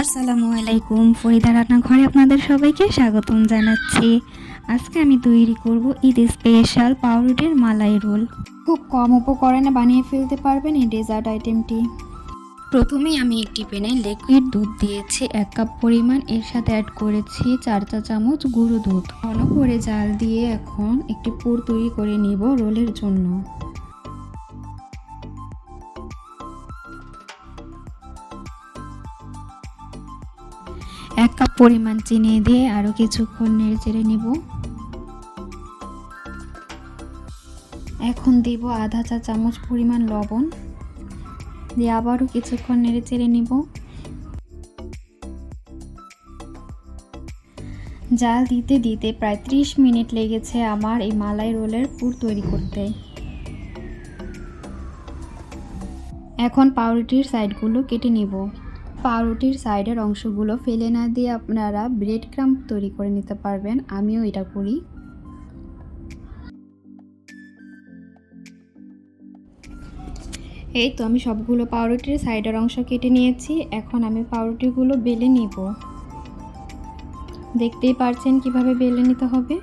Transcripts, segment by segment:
আসসালামু আলাইকুম। ফরিদা রান্নাঘরে আপনাদের সবাইকে স্বাগতম জানাচ্ছি। আজকে আমি তৈরি করব ঈদ স্পেশাল পাউরুটির মালাই রোল। খুব কম উপকরণে বানিয়ে ফেলতে পারবেন এই ডেজার্ট আইটেমটি প্রথমেই আমি একটি প্যানে লিকুইড দুধ দিয়েছি এক কাপ পরিমাণ। এর সাথে অ্যাড করেছি চার চা চামচ গুঁড়ো দুধ। ঘন করে জাল দিয়ে এখন একটি পুর তৈরি করে নিব রোলের জন্য। এক কাপ পরিমাণ চিনি দিয়ে আরও কিছুক্ষণ নেড়ে চেড়ে নিব। এখন দিব আধা চা চামচ পরিমাণ লবণ দিয়ে আবারও কিছুক্ষণ নেড়ে চেড়ে নিব। জাল দিতে দিতে প্রায় ত্রিশ মিনিট লেগেছে আমার এই মালাই রোলের পুর তৈরি করতে। এখন পাউরুটির সাইডগুলো কেটে নিব। পাউরুটির সাইডের অংশগুলো ফেলে না দিয়ে আপনারা ব্রেড ক্রাম্প তৈরি করে নিতে পারবেন। আমিও এটা করি। এই তো আমি সবগুলো পাউরুটির সাইডের অংশ কেটে নিয়েছি। এখন আমি পাউরুটিগুলো বেলে নিব। দেখতেই পারছেন কীভাবে বেলে নিতে হবে।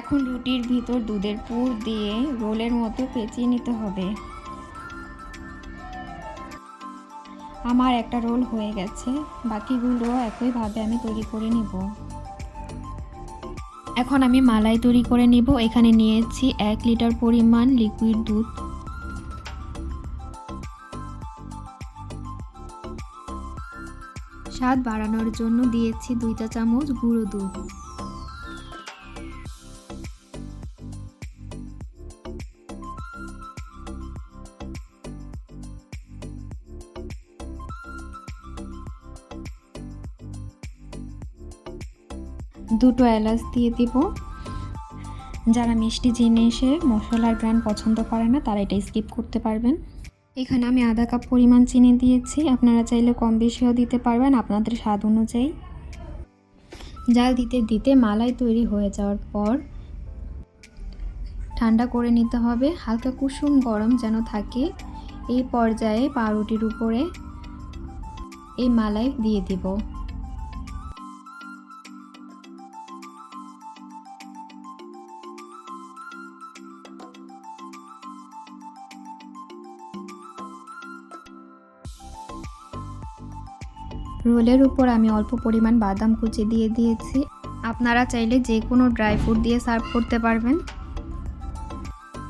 এখন রুটির ভিতর দুধের পুর দিয়ে রোলের মতো পেঁচিয়ে নিতে হবে। আমার একটা রোল হয়ে গেছে, বাকিগুলো একইভাবে আমি তৈরি করে নিব। এখন আমি মালাই তৈরি করে নিব। এখানে নিয়েছি এক লিটার পরিমাণ লিকুইড দুধ। স্বাদ বাড়ানোর জন্য দিয়েছি দুইটা চামচ গুঁড়ো দুধ। দুটো এলাচ দিয়ে দিব। যারা মিষ্টি জিনিসে মশলার ব্র্যান্ড পছন্দ করে না, তারা এটা স্কিপ করতে পারবেন। এখানে আমি আধা কাপ পরিমাণ চিনি দিয়েছি। আপনারা চাইলে কম বেশিও দিতে পারবেন, আপনাদের স্বাদ অনুযায়ী। জাল দিতে দিতে মালাই তৈরি হয়ে যাওয়ার পর ঠান্ডা করে নিতে হবে। হালকা কুসুম গরম যেন থাকে, এই পর্যায়ে পাউরুটির উপরে এই মালাই দিয়ে দিব। রোলের উপর আমি অল্প পরিমাণ বাদাম কুচি দিয়ে দিয়েছি। আপনারা চাইলে যে কোনো ড্রাই ফ্রুট দিয়ে সার্ভ করতে পারবেন।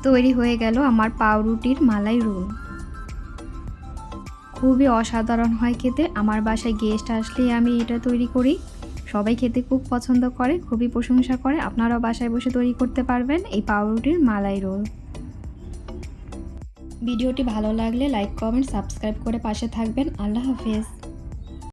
তৈরি হয়ে গেল আমার পাউরুটির মালাই রোল। খুবই অসাধারণ হয় খেতে। আমার বাসায় গেস্ট আসলেই আমি এটা তৈরি করি। সবাই খেতে খুব পছন্দ করে, খুবই প্রশংসা করে। আপনারাও বাসায় বসে তৈরি করতে পারবেন এই পাউরুটির মালাই রোল। ভিডিওটি ভালো লাগলে লাইক, কমেন্ট, সাবস্ক্রাইব করে পাশে থাকবেন। আল্লাহ হাফেজ।